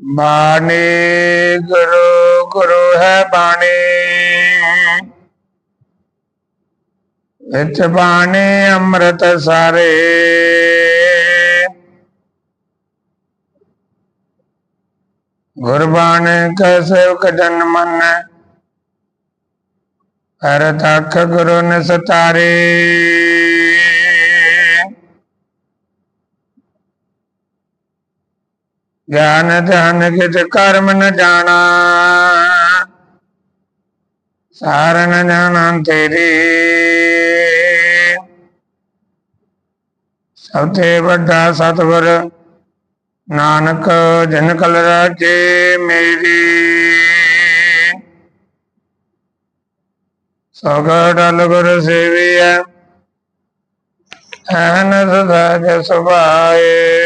ਬਾਣੀ ਗੁਰੂ ਗੁਰੂ ਹੈ ਬਾਣੀ। ਵਿੱਚ ਬਾਣੀ ਅੰਮ੍ਰਿਤ ਸਾਰੇ। ਗੁਰਬਾਣੀ ਕੈ ਸੇਵਕ ਜਨ ਮਨ, ਹਰ ਤੱਕ ਗੁਰੂ ਨਿਸਤਾਰੇ। ਗਿਆਨ ਧਨ ਕਿਤ ਕਰਮ ਨ ਜਾਣਾ। ਸਾਰ ਨ ਜਾਣਾ ਤੇਰੀ। ਸਭ ਤੋਂ ਵੱਡਾ ਸਤਿਗੁਰ ਨਾਨਕ, ਜਨ ਕਲ ਰਾਜੇ ਮੇਰੀ। ਸਗੜਲ ਗੁਰ ਸੇਵੀਐ, ਐਨ ਸਦਾ ਜਸ ਸੁਭਾਏ।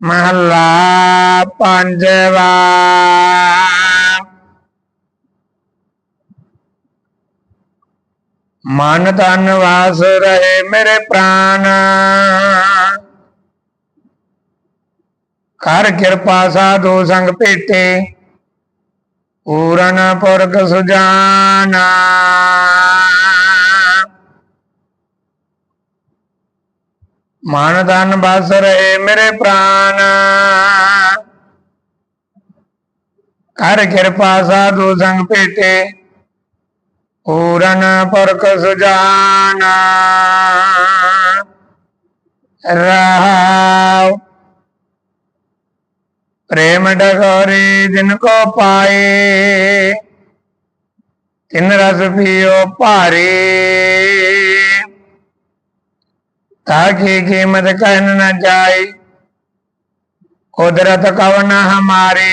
ਮਹੱਲਾ ਪੰਜਵਾ। ਮਨ ਤਨ ਵਾਸ ਰਹੇ ਮੇਰੇ ਪ੍ਰਾਨ। ਕਰ ਕਿਰਪਾ ਸਾਧੂ ਸੰਗ ਭੇਟੇ, ਪੂਰਨ ਪੁਰਖ ਸੁਜਾਨਾ। ਮਨ ਤਨ ਬਸ ਰਹੇ ਮੇਰੇ ਪ੍ਰਾਨ। ਕਰ ਕਿਰਪਾ ਸਾਧੂ ਸੰਗ ਭੇਟੇ, ਪੂਰਨ ਪੁਰਖ ਸੁਜਾਨ। ਰਹਾਉ ਪ੍ਰੇਮ ਡਗੋਰੀ ਜਿਨ ਕੋ ਪਾਏ, ਤਿਨ ਰਸ ਪੀਓ ਭਾਰੇ। ताकि कीमत कहन न जाए कुदरत कवन हमारे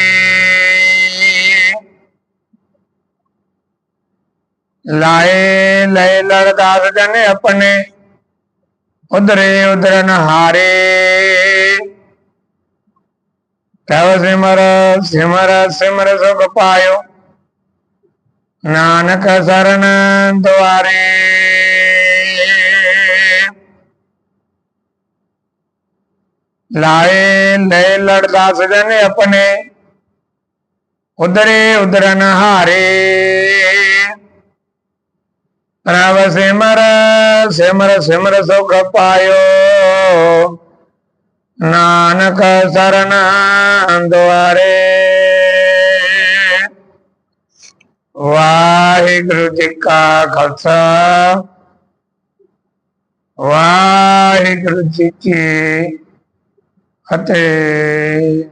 लाए लय लड़दास जन अपने उधरे उधर नहारे तव सिमर सिमर सिमर सुख पायो नानक शरण द्वारे ਲਾਏ ਲੈ ਲੜਦਾ ਸਜਨ ਆਪਣੇ। ਉਧਰੇ ਉਧਰਨ ਹਾਰੇ। ਪ੍ਰਭ ਸਿਮਰ ਸਿਮਰ ਸਿਮਰ ਸੁਖ ਪਾਇਓ। ਨਾਨਕ ਸਰਣ ਦੁਆਰੇ। ਵਾਹਿਗੁਰੂ ਜੀ ਕਾ ਖਾਲਸਾ। ਵਾਹਿਗੁਰੂ ਜੀ ਕੀ at eh,